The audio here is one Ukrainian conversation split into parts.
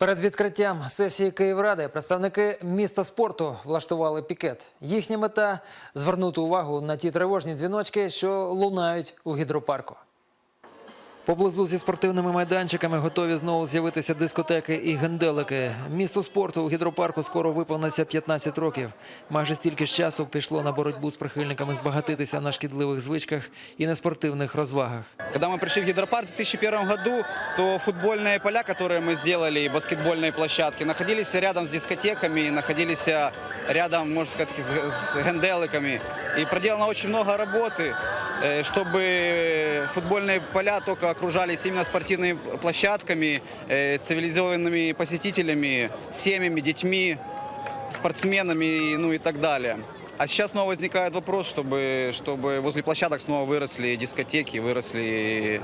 Перед відкриттям сесії Київради представники міста спорту влаштували пікет. Їхня мета звернути увагу на ті тривожні дзвіночки, що лунають у гідропарку. Поблизу зі спортивними майданчиками готові знову з'явитися дискотеки і генделики. Місту спорту у гідропарку скоро виповниться 15 років. Майже стільки ж часу пішло на боротьбу з прихильниками збагатитися на шкідливих звичках і неспортивних розвагах. Когда мы пришли в гидропарк в 2001 году, то футбольные поля, которые мы сделали, и баскетбольные площадки, находились рядом с дискотеками, находились рядом, можно сказать, с, с генделиками. И проделано очень много работы, э, чтобы футбольные поля только окружались именно спортивными площадками, э, цивилизованными посетителями, семьями, детьми, спортсменами, ну и так далее. А сейчас снова возникает вопрос, чтобы, чтобы возле площадок снова выросли дискотеки, выросли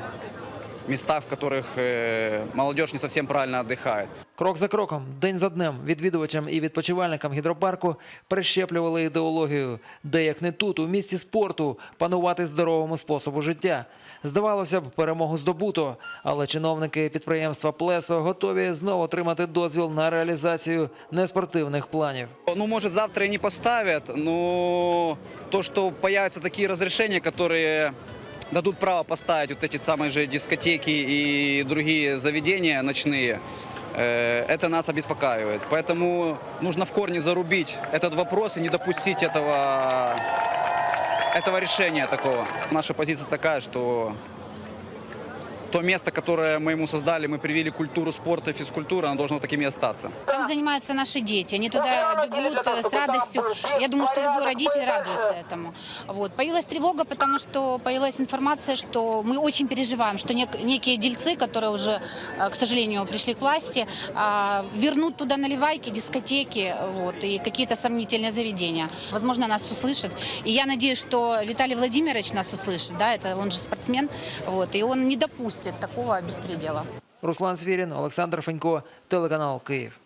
места, в которых э, молодежь не совсем правильно отдыхает. Крок за кроком, день за днем, відвідувачам і відпочивальникам гідропарку прищеплювали ідеологію, де як не тут, у місті спорту, панувати здоровому способу життя. Здавалося б, перемогу здобуто, але чиновники підприємства Плесо готові знову отримати дозвіл на реалізацію неспортивних планів. Ну, может, завтра и не поставят, но то, что появятся такие разрешения, которые дадут право поставить вот эти самые же дискотеки и другие заведения ночные, э, это нас обеспокаивает. Поэтому нужно в корне зарубить этот вопрос и не допустить этого, этого решения такого. Наша позиция такая, что то место, которое мы ему создали, мы привили культуру спорта и физкультуры, оно должно таким и остаться. Там занимаются наши дети, они туда бегут э, с радостью. Я думаю, что любой родитель радуется этому. Вот. Появилась тревога, потому что появилась информация, что мы очень переживаем, что нек- некие дельцы, которые уже, э, к сожалению, пришли к власти, а, вернут туда наливайки, дискотеки вот, и какие-то сомнительные заведения. Возможно, нас услышат. И я надеюсь, что Виталий Владимирович нас услышит, да, это он же спортсмен, вот, и он не допустит такого беспредела. Руслан Свірін, Олександр Фенько, телеканал Київ.